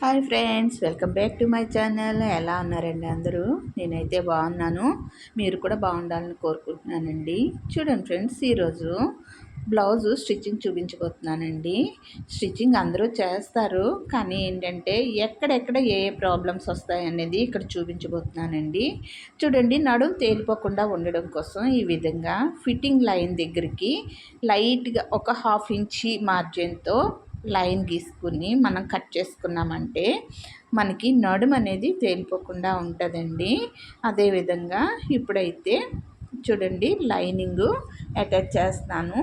Hi friends welcome back to my channel. ఎలా ఉన్నారండి అందరూ? నేనైతే బాగున్నాను. మీరు కూడా బాగుండాలని కోరుకుంటున్నానండి. చూడండి ఫ్రెండ్స్ ఈరోజు బ్లౌజు స్టిచ్చింగ్ చూపించబోతున్నానండి. స్టిచ్చింగ్ అందరూ చేస్తారు కానీ ఏంటంటే ఎక్కడెక్కడ ఏ ఏ ప్రాబ్లమ్స్ వస్తాయనేది ఇక్కడ చూపించబోతున్నానండి. చూడండి నడుము తేలిపోకుండా ఉండడం కోసం ఈ విధంగా ఫిట్టింగ్ లైన్ దగ్గరికి లైట్గా ఒక హాఫ్ ఇంచి మార్జిన్తో లైన్ గీసుకుని మనం కట్ చేసుకున్నామంటే మనకి నడుము అనేది తేలిపోకుండా ఉంటుందండి. అదేవిధంగా ఇప్పుడైతే చూడండి లైనింగ్ అటాచ్ చేస్తున్నాను.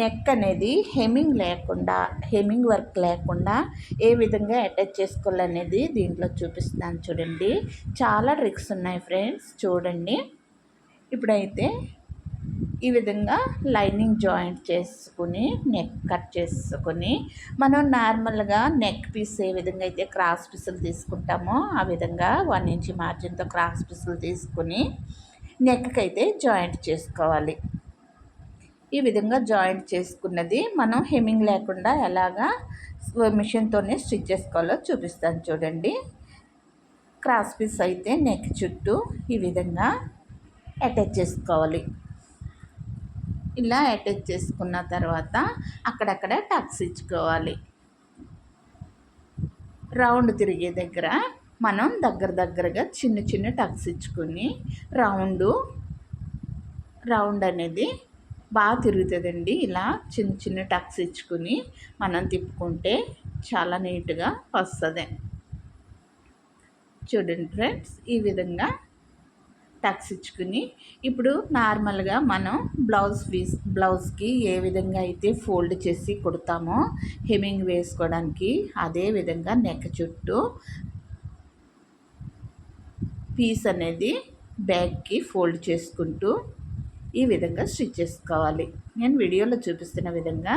నెక్ అనేది హెమింగ్ లేకుండా హెమింగ్ వర్క్ లేకుండా ఏ విధంగా అటాచ్ చేసుకోవాలనేది దీంట్లో చూపిస్తున్నాను చూడండి. చాలా ట్రిక్స్ ఉన్నాయి ఫ్రెండ్స్ చూడండి. ఇప్పుడైతే ఈ విధంగా లైనింగ్ జాయింట్ చేసుకుని నెక్ కట్ చేసుకుని మనం నార్మల్గా నెక్ పీస్ ఏ విధంగా అయితే క్రాస్ పీసులు తీసుకుంటామో ఆ విధంగా వన్ ఇంచ్ మార్జిన్తో క్రాస్ పీసులు తీసుకుని నెక్కి అయితే జాయింట్ చేసుకోవాలి. ఈ విధంగా జాయింట్ చేసుకున్నది మనం హెమ్మింగ్ లేకుండా ఎలాగా మిషన్తోనే స్టిచ్ చేసుకోవాలో చూపిస్తాను చూడండి. క్రాస్ పీస్ అయితే నెక్ చుట్టూ ఈ విధంగా అటాచ్ చేసుకోవాలి. ఇలా అటాచ్ చేసుకున్న తర్వాత అక్కడక్కడ టక్స్ ఇచ్చుకోవాలి. రౌండ్ తిరిగే దగ్గర మనం దగ్గర దగ్గరగా చిన్న చిన్న టక్స్ ఇచ్చుకొని రౌండు రౌండ్ అనేది బాగా తిరుగుతుందండి. ఇలా చిన్న చిన్న టక్స్ ఇచ్చుకుని మనం తిప్పుకుంటే చాలా నీట్గా వస్తుంది. చూడండి ఫ్రెండ్స్ ఈ విధంగా టక్స్ ఇచ్చుకుని ఇప్పుడు నార్మల్గా మనం బ్లౌజ్ పీస్ బ్లౌజ్కి ఏ విధంగా అయితే ఫోల్డ్ చేసి కుడతామో హెమింగ్ వేసుకోవడానికి అదే విధంగా నెక్ చుట్టూ పీస్ అనేది బ్యాగ్కి ఫోల్డ్ చేసుకుంటూ ఈ విధంగా స్టిచ్ చేసుకోవాలి. నేను వీడియోలో చూపిస్తున్న విధంగా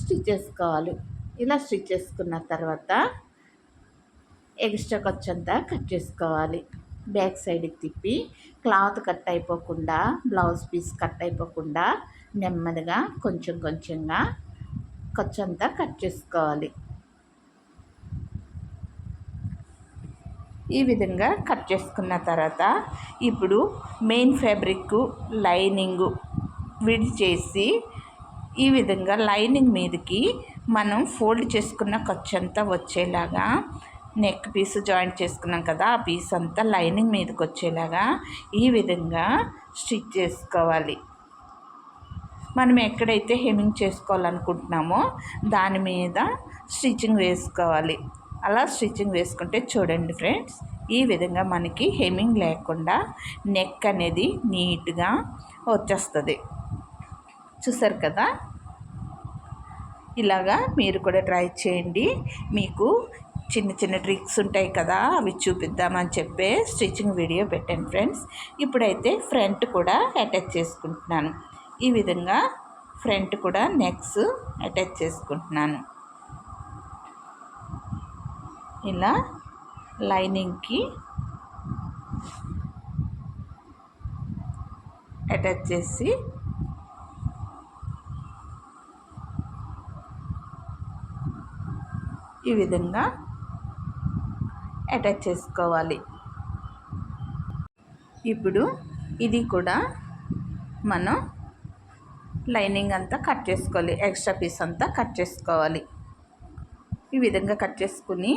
స్టిచ్ చేసుకోవాలి. ఇలా స్టిచ్ చేసుకున్న తర్వాత ఎక్స్ట్రా ఖర్చు అంతా కట్ చేసుకోవాలి. బ్యాక్ సైడ్కి తిప్పి క్లాత్ కట్ అయిపోకుండా బ్లౌజ్ పీస్ కట్ అయిపోకుండా నెమ్మదిగా కొంచెం కొంచెంగా కొంచెంతా కట్ చేసుకోవాలి. ఈ విధంగా కట్ చేసుకున్న తర్వాత ఇప్పుడు మెయిన్ ఫ్యాబ్రిక్ లైనింగ్ విడి చేసి ఈ విధంగా లైనింగ్ మీదకి మనం ఫోల్డ్ చేసుకున్న ఖర్చు అంతా వచ్చేలాగా నెక్ పీస్ జాయింట్ చేసుకున్నాం కదా ఆ పీస్ అంతా లైనింగ్ మీదకి వచ్చేలాగా ఈ విధంగా స్టిచ్ చేసుకోవాలి. మనం ఎక్కడైతే హెమింగ్ చేసుకోవాలనుకుంటున్నామో దాని మీద స్టిచ్చింగ్ వేసుకోవాలి. అలా స్టిచ్చింగ్ వేసుకుంటే చూడండి ఫ్రెండ్స్ ఈ విధంగా మనకి హెమింగ్ లేకుండా నెక్ అనేది నీట్గా వచ్చేస్తుంది. చూసారు కదా? ఇలాగా మీరు కూడా ట్రై చేయండి. మీకు చిన్న చిన్న ట్రిక్స్ ఉంటాయి కదా అవి చూపిద్దామని చెప్పే స్టిచ్చింగ్ వీడియో పెట్టాను ఫ్రెండ్స్. ఇప్పుడైతే ఫ్రంట్ కూడా అటాచ్ చేసుకుంటున్నాను. ఈ విధంగా ఫ్రంట్ కూడా నెక్స్ అటాచ్ చేసుకుంటున్నాను. ఇలా లైనింగ్కి అటాచ్ చేసి ఈ విధంగా అటాచ్ చేసుకోవాలి. ఇప్పుడు ఇది కూడా మనం లైనింగ్ అంతా కట్ చేసుకోవాలి. ఎక్స్ట్రా పీస్ అంతా కట్ చేసుకోవాలి. ఈ విధంగా కట్ చేసుకుని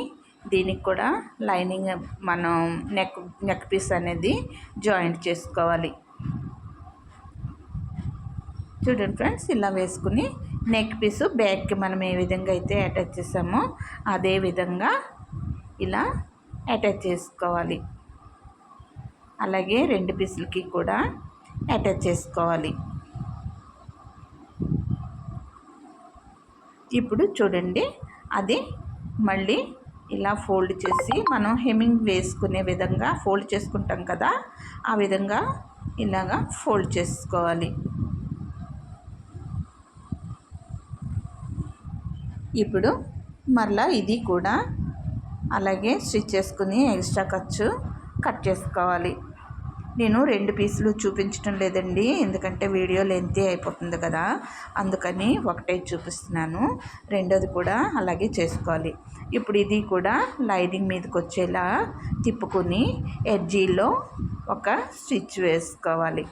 దీనికి కూడా లైనింగ్ మనం నెక్ నెక్ పీస్ అనేది జాయింట్ చేసుకోవాలి. చూడండి ఫ్రెండ్స్ ఇలా వేసుకుని నెక్ పీసు బ్యాగ్కి మనం ఏ విధంగా అయితే అటాచ్ చేసామో అదే విధంగా ఇలా అటాచ్ చేసుకోవాలి. అలాగే రెండు పీసులకి కూడా అటాచ్ చేసుకోవాలి. ఇప్పుడు చూడండి అది మళ్ళీ ఇలా ఫోల్డ్ చేసి మనం హెమ్మింగ్ వేసుకునే విధంగా ఫోల్డ్ చేసుకుంటాం కదా ఆ విధంగా ఇలాగా ఫోల్డ్ చేసుకోవాలి. ఇప్పుడు మరలా ఇది కూడా అలాగే స్టిచ్ చేసుకుని ఎక్స్ట్రా ఖర్చు కట్ చేసుకోవాలి. నేను రెండు పీసులు చూపించడం లేదండి. ఎందుకంటే వీడియో లెంతీ అయిపోతుంది కదా. అందుకని ఒకటే చూపిస్తున్నాను. రెండోది కూడా అలాగే చేసుకోవాలి. ఇప్పుడు ఇది కూడా లైనింగ్ మీదకి వచ్చేలా తిప్పుకొని ఎడ్జీలో ఒక స్టిచ్ వేసుకోవాలి.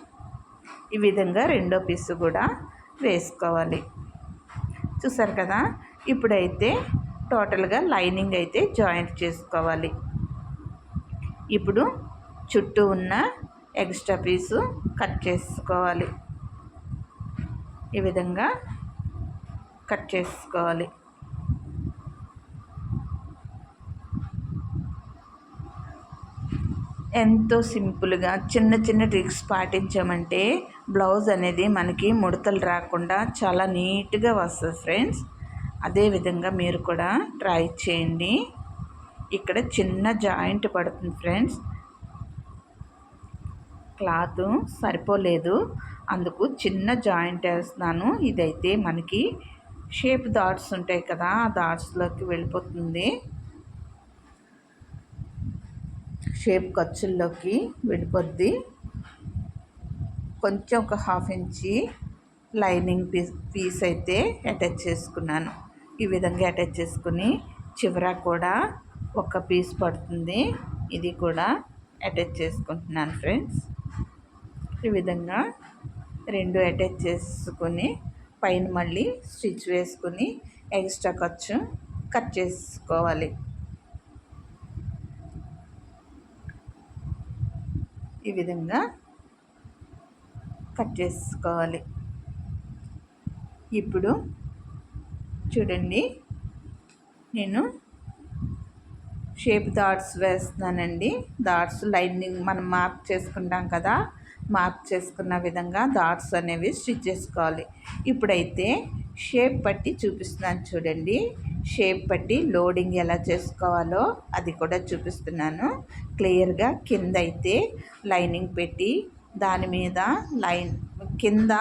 ఈ విధంగా రెండో పీసు కూడా వేసుకోవాలి. చూసారు కదా? ఇప్పుడైతే టోటల్గా లైనింగ్ అయితే జాయింట్ చేసుకోవాలి. ఇప్పుడు చుట్టూ ఉన్న ఎక్స్ట్రా పీసు కట్ చేసుకోవాలి. ఈ విధంగా కట్ చేసుకోవాలి. ఎంతో సింపుల్గా చిన్న చిన్న ట్రిక్స్ పాటించామంటే బ్లౌజ్ అనేది మనకి ముడతలు రాకుండా చాలా నీట్గా వస్తుంది ఫ్రెండ్స్. అదేవిధంగా మీరు కూడా ట్రై చేయండి. ఇక్కడ చిన్న జాయింట్ పడుతుంది ఫ్రెండ్స్. క్లాత్ సరిపోలేదు. అందుకు చిన్న జాయింట్ వేస్తున్నాను. ఇదైతే మనకి షేప్ డాట్స్ ఉంటాయి కదా ఆ డాట్స్లోకి వెళ్ళిపోతుంది. షేప్ ఖర్చుల్లోకి వెళ్ళిపోద్ది. కొంచెం ఒక half inch lining piece piece అయితే అటాచ్ చేసుకున్నాను. ఈ విధంగా అటాచ్ చేసుకుని చివర కూడా ఒక పీస్ పడుతుంది. ఇది కూడా అటాచ్ చేసుకుంటున్నాను ఫ్రెండ్స్. ఈ విధంగా రెండు అటాచ్ చేసుకొని పైన మళ్ళీ స్టిచ్ వేసుకొని ఎక్స్ట్రా ఖర్చు కట్ చేసుకోవాలి. ఈ విధంగా కట్ చేసుకోవాలి. ఇప్పుడు చూడండి. నేను షేప్ డాట్స్ వేస్తున్నానండి. డాట్స్ లైనింగ్ మనం మార్క్ చేసుకుంటాం కదా మార్క్ చేసుకున్న విధంగా డాట్స్ అనేవి స్టిచ్ చేసుకోవాలి. ఇప్పుడైతే షేప్ పట్టి చూపిస్తున్నాను చూడండి. షేప్ పట్టి లోడింగ్ ఎలా చేసుకోవాలో అది కూడా చూపిస్తున్నాను. క్లియర్గా కింద అయితే లైనింగ్ పెట్టి దాని మీద లైన్ కింద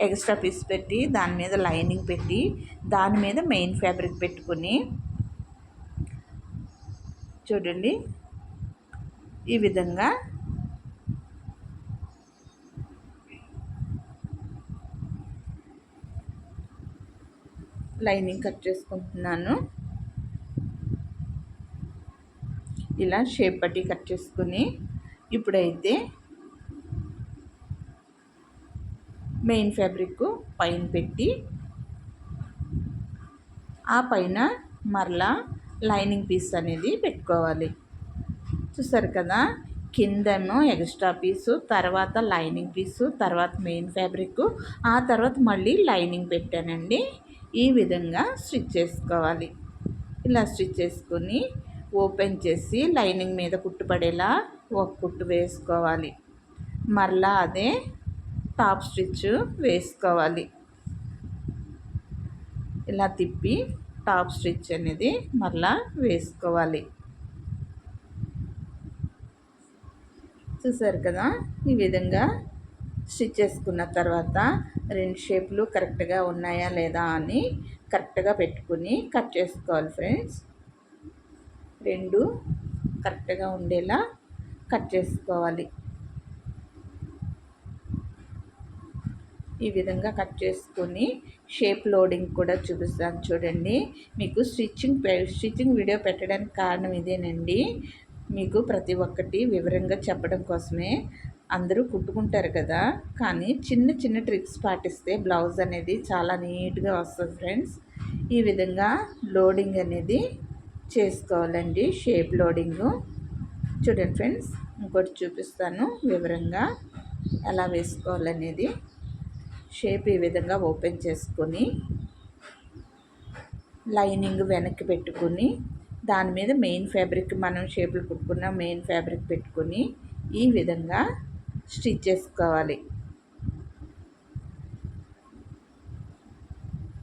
ఎక్స్ట్రా పీస్ పెట్టి దాని మీద లైనింగ్ పెట్టి దాని మీద మెయిన్ ఫ్యాబ్రిక్ పెట్టుకుని చూడండి. ఈ విధంగా లైనింగ్ కట్ చేసుకుంటున్నాను. ఇలా షేప్ పట్టి కట్ చేసుకుని ఇప్పుడైతే మెయిన్ ఫ్యాబ్రిక్ పైన పెట్టి ఆ పైన మరలా లైనింగ్ పీస్ అనేది పెట్టుకోవాలి. చూసారు కదా కిందేమో ఎక్స్ట్రా పీసు తర్వాత లైనింగ్ పీసు తర్వాత మెయిన్ ఫ్యాబ్రిక్ ఆ తర్వాత మళ్ళీ లైనింగ్ పెట్టానండి. ఈ విధంగా స్టిచ్ చేసుకోవాలి. ఇలా స్టిచ్ చేసుకొని ఓపెన్ చేసి లైనింగ్ మీద కుట్టుపడేలా ఒక కుట్టు వేసుకోవాలి. మరలా అదే టాప్ స్టిచ్ వేసుకోవాలి. ఇలా తిప్పి టాప్ స్టిచ్ అనేది మరలా వేసుకోవాలి. చూసారు కదా? ఈ విధంగా స్టిచ్ చేసుకున్న తర్వాత రెండు షేప్లు కరెక్ట్గా ఉన్నాయా లేదా అని కరెక్ట్గా పెట్టుకుని కట్ చేసుకోవాలి ఫ్రెండ్స్. రెండు కరెక్ట్గా ఉండేలా కట్ చేసుకోవాలి. ఈ విధంగా కట్ చేసుకొని షేప్ లోడింగ్ కూడా చూపిస్తాను చూడండి. మీకు స్టిచ్చింగ్ స్టిచ్చింగ్ వీడియో పెట్టడానికి కారణం ఇదేనండి. మీకు ప్రతి ఒక్కటి వివరంగా చెప్పడం కోసమే. అందరూ కుట్టుకుంటారు కదా. కానీ చిన్న చిన్న ట్రిక్స్ పాటిస్తే బ్లౌజ్ అనేది చాలా నీట్గా వస్తుంది ఫ్రెండ్స్. ఈ విధంగా లోడింగ్ అనేది చేసుకోవాలండి షేప్ లోడింగు. చూడండి ఫ్రెండ్స్ ఇంకోటి చూపిస్తాను వివరంగా ఎలా వేసుకోవాలనేది. షేప్ ఈ విధంగా ఓపెన్ చేసుకొని లైనింగ్ వెనక్కి పెట్టుకొని దాని మీద మెయిన్ ఫ్యాబ్రిక్ మనం షేపులు కుట్టుకున్న మెయిన్ ఫ్యాబ్రిక్ పెట్టుకొని ఈ విధంగా స్టిచ్ చేసుకోవాలి.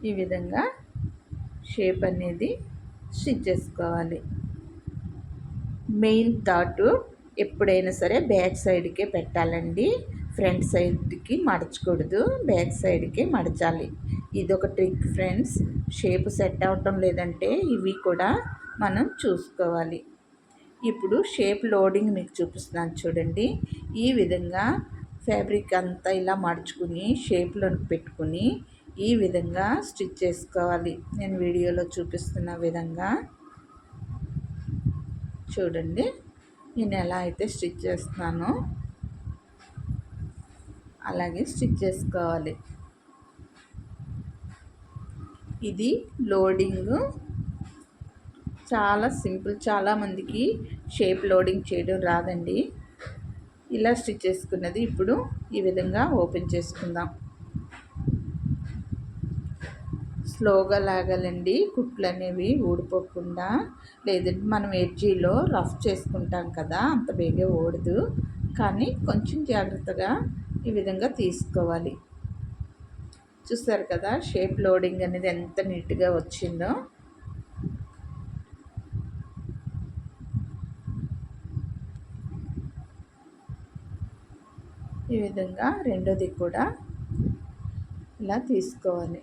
ఈ విధంగా షేప్ అనేది స్టిచ్ చేసుకోవాలి. మెయిన్ థాట్ ఎప్పుడైనా సరే బ్యాక్ సైడ్కే పెట్టాలండి. ఫ్రంట్ సైడ్కి మడచకూడదు బ్యాక్ సైడ్కి మడచాలి. ఇది ఒక ట్రిక్ ఫ్రెండ్స్. షేప్ సెట్ అవటం లేదంటే ఇవి కూడా మనం చూసుకోవాలి. ఇప్పుడు షేప్ లోడింగ్ మీకు చూపిస్తున్నాను చూడండి. ఈ విధంగా ఫ్యాబ్రిక్ అంతా ఇలా మడుచుకుని షేప్లో పెట్టుకుని ఈ విధంగా స్టిచ్ చేసుకోవాలి. నేను వీడియోలో చూపిస్తున్న విధంగా చూడండి. నేను ఎలా అయితే స్టిచ్ చేస్తున్నానో అలాగే స్టిచ్ చేసుకోవాలి. ఇది లోడింగ్. చాలా సింపుల్ చాలామందికి షేప్ లోడింగ్ చేయడం రాదండి. ఇలా స్టిచ్ చేసుకున్నది ఇప్పుడు ఈ విధంగా ఓపెన్ చేసుకుందాం. స్లోగా లాగాలండి కుట్లు అనేవి ఊడిపోకుండా. లేదంటే మనం ఎడ్జీలో రఫ్ చేసుకుంటాం కదా అంత బేగా ఓడదు కానీ కొంచెం జాగ్రత్తగా ఈ విధంగా తీసుకోవాలి. చూస్తారు కదా షేప్ లోడింగ్ అనేది ఎంత నీట్గా వచ్చిందో. ఈ విధంగా రెండోది కూడా ఇలా తీసుకోవాలి.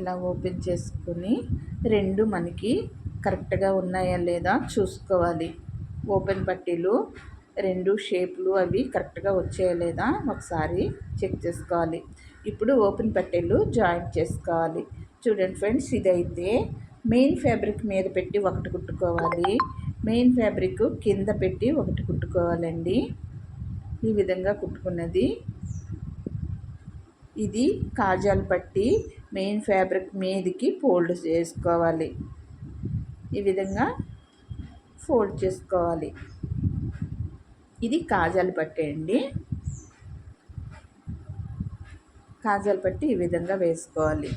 ఇలా ఓపెన్ చేసుకుని రెండు మనకి కరెక్ట్గా ఉన్నాయా లేదా చూసుకోవాలి. ఓపెన్ పట్టీలు రెండు షేప్లు అవి కరెక్ట్గా వచ్చాయా లేదా ఒకసారి చెక్ చేసుకోవాలి. ఇప్పుడు ఓపెన్ పట్టీలు జాయింట్ చేసుకోవాలి. చూడండి ఫ్రెండ్స్ ఇదైతే మెయిన్ ఫ్యాబ్రిక్ మీద పెట్టి ఒకటి కుట్టుకోవాలి. మెయిన్ ఫ్యాబ్రిక్ కింద పెట్టి ఒకటి కుట్టుకోవాలండి. ఈ విధంగా కుట్టుకున్నది. ఇది కాజాలు పట్టి మెయిన్ ఫ్యాబ్రిక్ మీదకి ఫోల్డ్ చేసుకోవాలి. ఈ విధంగా ఫోల్డ్ చేసుకోవాలి. ఇది కాజాలు పట్టేయండి కాజాలు పట్టి ఈ విధంగా వేసుకోవాలి.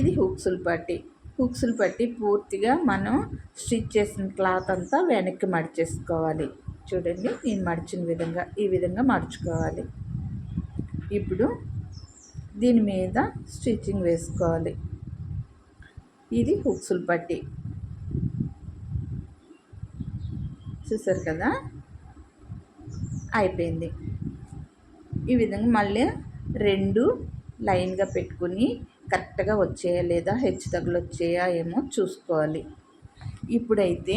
ఇది హుక్సులు పట్టి. హుక్స్లు పట్టి పూర్తిగా మనం స్టిచ్ చేసిన క్లాత్ అంతా వెనక్కి మడిచేసుకోవాలి. చూడండి నేను మడిచిన విధంగా ఈ విధంగా మడుచుకోవాలి. ఇప్పుడు దీని మీద స్టిచ్చింగ్ వేసుకోవాలి. ఇది హుక్స్లు పట్టి. చూసారు కదా? అయిపోయింది. ఈ విధంగా మళ్ళీ రెండు లైన్గా పెట్టుకుని కరెక్ట్గా వచ్చాయా లేదా హెచ్చు తగ్గులు వచ్చాయా ఏమో చూసుకోవాలి. ఇప్పుడైతే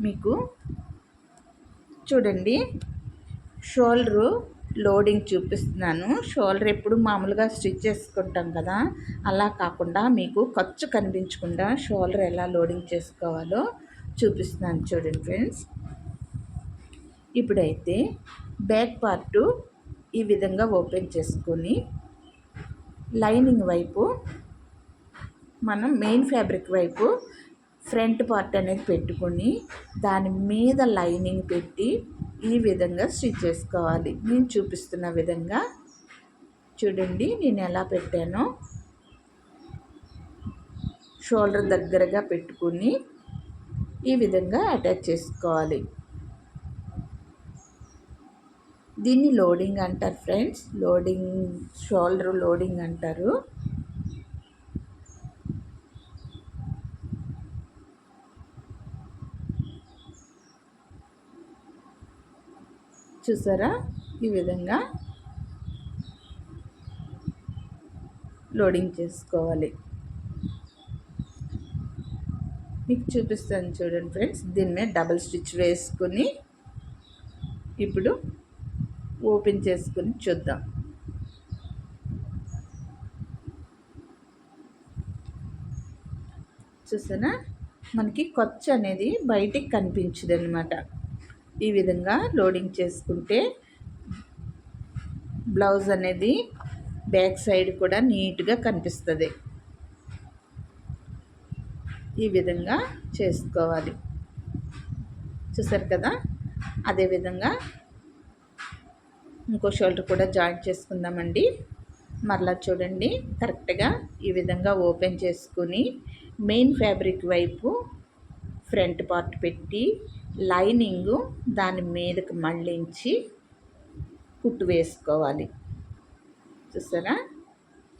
మీకు చూడండి షోల్డరు లోడింగ్ చూపిస్తున్నాను. షోల్డర్ ఎప్పుడు మామూలుగా స్టిచ్ చేసుకుంటాం కదా అలా కాకుండా మీకు ఖర్చు కనిపించకుండా షోల్డర్ ఎలా లోడింగ్ చేసుకోవాలో చూపిస్తున్నాను చూడండి ఫ్రెండ్స్. ఇప్పుడైతే బ్యాక్ పార్టు ఈ విధంగా ఓపెన్ చేసుకొని లైనింగ్ వైపు మనం మెయిన్ ఫ్యాబ్రిక్ వైపు ఫ్రంట్ పార్ట్ అనేది పెట్టుకొని దాని మీద లైనింగ్ పెట్టి ఈ విధంగా స్టిచ్ చేసుకోవాలి. నేను చూపిస్తున్న విధంగా చూడండి నేను ఎలా పెట్టానో షోల్డర్ దగ్గరగా పెట్టుకుని ఈ విధంగా అటాచ్ చేసుకోవాలి. దీన్ని లోడింగ్ అంటారు ఫ్రెండ్స్. లోడింగ్ షోల్డర్ లోడింగ్ అంటారు. చూసారా? ఈ విధంగా లోడింగ్ చేసుకోవాలి. మీకు చూపిస్తాను చూడండి ఫ్రెండ్స్. దీని మీద డబల్ స్టిచ్ వేసుకుని ఇప్పుడు ఓపెన్ చేసుకుని చూద్దాం. చూసానా? మనకి ఖర్చు అనేది బయటికి కనిపించదు అనమాట ఈ విధంగా లోడింగ్ చేసుకుంటే బ్లౌజ్ అనేది బ్యాక్ సైడ్ కూడా నీట్గా కనిపిస్తుంది. ఈ విధంగా చేసుకోవాలి. చూసారు కదా? అదేవిధంగా ఇంకో షోల్డర్ కూడా జాయింట్ చేసుకుందామండి. మరలా చూడండి. కరెక్ట్గా ఈ విధంగా ఓపెన్ చేసుకుని మెయిన్ ఫ్యాబ్రిక్ వైపు ఫ్రంట్ పార్ట్ పెట్టి లైనింగ్ దాని మీదకు మళ్ళించి కుట్టు వేసుకోవాలి. చూసారా?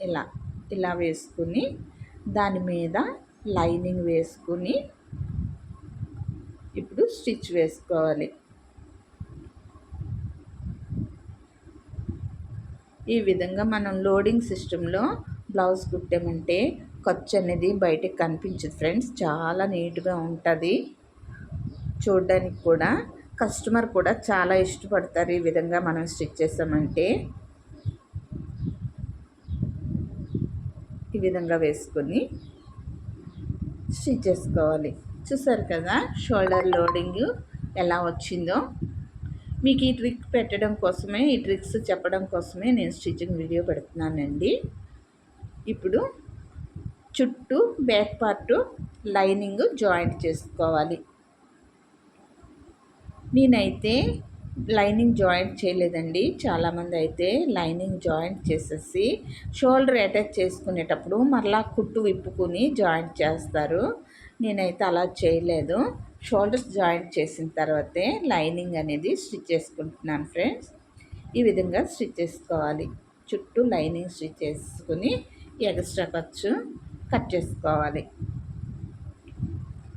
ఇలా ఇలా వేసుకుని దాని మీద లైనింగ్ వేసుకుని ఇప్పుడు స్టిచ్ వేసుకోవాలి. ఈ విధంగా మనం లోడింగ్ సిస్టంలో బ్లౌజ్ కుట్టామంటే ఖర్చు అనేది బయటకు కనిపించదు ఫ్రెండ్స్. చాలా నీట్గా ఉంటుంది. చూడడానికి కూడా కస్టమర్ కూడా చాలా ఇష్టపడతారు ఈ విధంగా మనం స్టిచ్ చేసామంటే. ఈ విధంగా వేసుకొని స్టిచ్ చేసుకోవాలి. చూసారు కదా షోల్డర్ లోడింగ్ ఎలా వచ్చిందో? మీకు ఈ ట్రిక్ పెట్టడం కోసమే ఈ ట్రిక్స్ చెప్పడం కోసమే నేను స్టిచ్చింగ్ వీడియో పెడుతున్నానండి. ఇప్పుడు చుట్టూ బ్యాక్ పార్ట్ లైనింగ్ జాయింట్ చేసుకోవాలి. నేనైతే లైనింగ్ జాయింట్ చేయలేదండి. చాలామంది అయితే లైనింగ్ జాయింట్ చేసేసి షోల్డర్ అటాచ్ చేసుకునేటప్పుడు మరలా కుట్టు విప్పుకుని జాయింట్ చేస్తారు. నేనైతే అలా చేయలేదు. షోల్డర్స్ జాయింట్ చేసిన తర్వాతే లైనింగ్ అనేది స్టిచ్ చేసుకుంటున్నాను ఫ్రెండ్స్. ఈ విధంగా స్టిచ్ చేసుకోవాలి. చుట్టూ లైనింగ్ స్టిచ్ చేసుకుని ఎక్స్ట్రా ఖర్చు కట్ చేసుకోవాలి.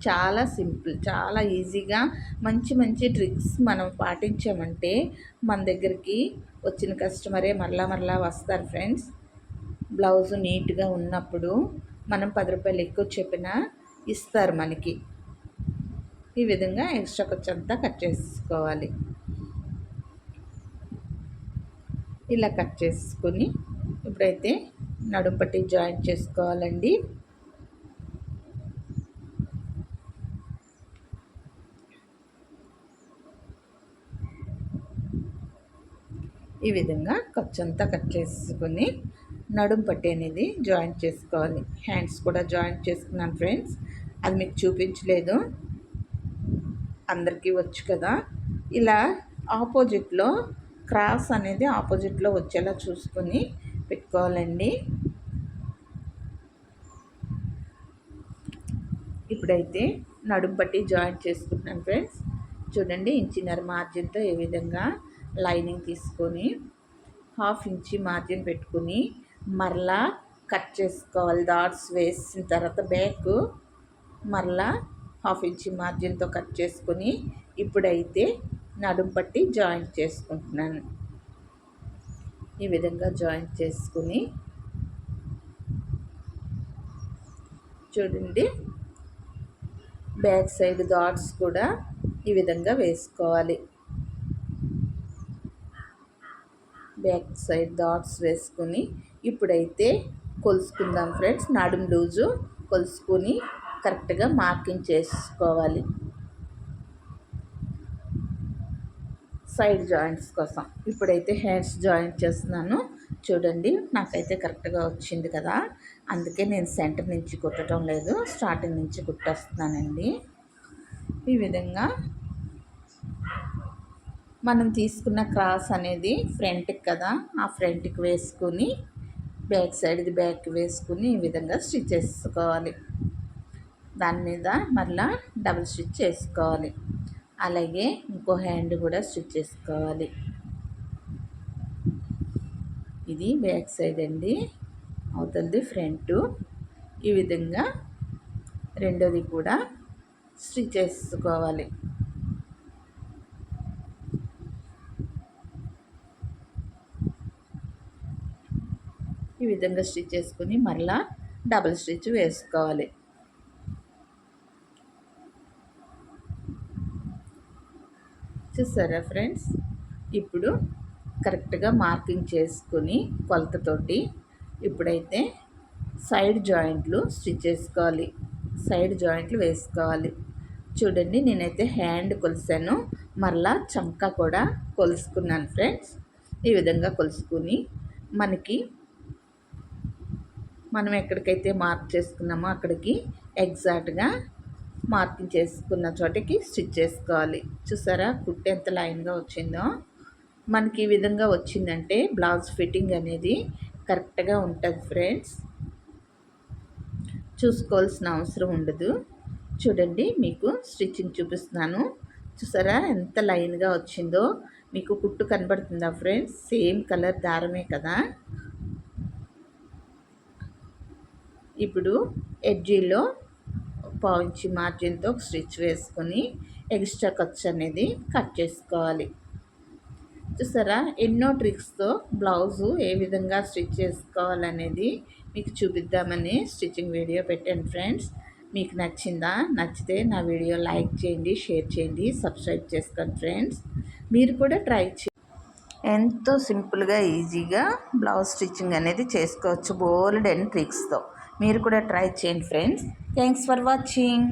చాలా సింపుల్ చాలా ఈజీగా మంచి మంచి ట్రిక్స్ మనం పాటించామంటే మన దగ్గరికి వచ్చిన కస్టమరే మరలా మరలా వస్తారు ఫ్రెండ్స్. బ్లౌజ్ నీట్గా ఉన్నప్పుడు మనం పది రూపాయలు ఎక్కువ చెప్పినా ఇస్తారు మనకి. ఈ విధంగా ఎక్స్ట్రా ఖర్చు అంతా కట్ చేసుకోవాలి. ఇలా కట్ చేసుకొని ఇప్పుడైతే నడుంపట్టి జాయిన్ జాయింట్ చేసుకోవాలండి. ఈ విధంగా ఖర్చు అంతా కట్ చేసుకొని నడుం పట్టి అనేది జాయింట్ చేసుకోవాలి. హ్యాండ్స్ కూడా జాయింట్ చేసుకున్నాను ఫ్రెండ్స్. అది మీకు చూపించలేదు. అందరికీ వచ్చు కదా. ఇలా ఆపోజిట్లో క్రాస్ అనేది ఆపోజిట్లో వచ్చేలా చూసుకొని పెట్టుకోవాలండి. ఇప్పుడైతే నడుము పట్టి జాయింట్ చేసుకుంటున్నాను ఫ్రెండ్స్. చూడండి ఇంచిన్నర మార్జిన్తో ఏ విధంగా లైనింగ్ తీసుకొని హాఫ్ ఇంచి మార్జిన్ పెట్టుకుని మరలా కట్ చేసుకోవాలి. డాట్స్ వేసిన తర్వాత బ్యాక్ మరలా హాఫ్ ఇంచ్ మార్జిన్తో కట్ చేసుకొని ఇప్పుడైతే నడుం పట్టి జాయింట్ చేసుకుంటున్నాను. ఈ విధంగా జాయింట్ చేసుకుని చూడండి బ్యాక్ సైడ్ డాట్స్ కూడా ఈ విధంగా వేసుకోవాలి. బ్యాక్ సైడ్ డాట్స్ వేసుకొని ఇప్పుడైతే కొలుసుకుందాం ఫ్రెండ్స్. నడుం లూజు కొలుసుకొని కరెక్ట్గా మార్కింగ్ చేసుకోవాలి. సైడ్ జాయింట్స్ కోసం. ఇప్పుడైతే హ్యాండ్స్ జాయింట్ చేస్తున్నాను. చూడండి నాకైతే కరెక్ట్గా వచ్చింది కదా. అందుకే నేను సెంటర్ నుంచి కుట్టడం లేదు. స్టార్టింగ్ నుంచి కుట్టేస్తున్నానండి. ఈ విధంగా మనం తీసుకున్న క్రాస్ అనేది ఫ్రంట్కి కదా. ఆ ఫ్రంట్కి వేసుకుని బ్యాక్ సైడ్ది బ్యాక్ వేసుకుని ఈ విధంగా స్టిచ్ చేసుకోవాలి. దాని మీద మళ్ళా డబుల్ స్టిచ్ చేసుకోవాలి. అలాగే ఇంకో హ్యాండ్ కూడా స్టిచ్ చేసుకోవాలి. ఇది బ్యాక్ సైడ్ అండి అవుతుంది ఫ్రంట్. ఈ విధంగా రెండోది కూడా స్టిచ్ చేసుకోవాలి. ఈ విధంగా స్టిచ్ చేసుకుని మళ్ళా డబుల్ స్టిచ్ వేసుకోవాలి. చూసారా ఫ్రెండ్స్ ఇప్పుడు కరెక్ట్గా మార్కింగ్ చేసుకుని కొలతతోటి ఇప్పుడైతే సైడ్ జాయింట్లు స్టిచ్ చేసుకోవాలి. సైడ్ జాయింట్లు వేసుకోవాలి. చూడండి నేనైతే హ్యాండ్ కొలిసాను. మరలా చంక కూడా కొలుసుకున్నాను ఫ్రెండ్స్ ఈ విధంగా కొలుసుకుని మనకి మనం ఎక్కడికైతే మార్క్ చేసుకున్నామో అక్కడికి ఎగ్జాక్ట్గా మార్కింగ్ చేసుకున్న చోటకి స్టిచ్ చేసుకోవాలి. చూసారా? కుట్టు ఎంత లైన్గా వచ్చిందో. మనకి ఈ విధంగా వచ్చిందంటే బ్లౌజ్ ఫిట్టింగ్ అనేది కరెక్ట్గా ఉంటుంది ఫ్రెండ్స్. చూసుకోవాల్సిన అవసరం ఉండదు. చూడండి మీకు స్టిచ్చింగ్ చూపిస్తున్నాను. చూసారా? ఎంత లైన్గా వచ్చిందో. మీకు కుట్టు కనబడుతుందా ఫ్రెండ్స్? సేమ్ కలర్ దారమే కదా. ఇప్పుడు ఎడ్జీలో పావించి మార్జిన్తో ఒక స్టిచ్ వేసుకొని ఎక్స్ట్రా ఖర్చు అనేది కట్ చేసుకోవాలి. చూసారా? ఎన్నో ట్రిక్స్తో బ్లౌజు ఏ విధంగా స్టిచ్ చేసుకోవాలనేది మీకు చూపిద్దామని స్టిచ్చింగ్ వీడియో పెట్టాను ఫ్రెండ్స్. మీకు నచ్చిందా? నచ్చితే నా వీడియో లైక్ చేయండి షేర్ చేయండి సబ్స్క్రైబ్ చేసుకోండి ఫ్రెండ్స్. మీరు కూడా ట్రై చేయండి ఎంతో సింపుల్గా ఈజీగా బ్లౌజ్ స్టిచ్చింగ్ అనేది చేసుకోవచ్చు బోల్డ్ అండ్ ట్రిక్స్తో. మీరు కూడా ట్రై చేయండి ఫ్రెండ్స్. Thanks for watching.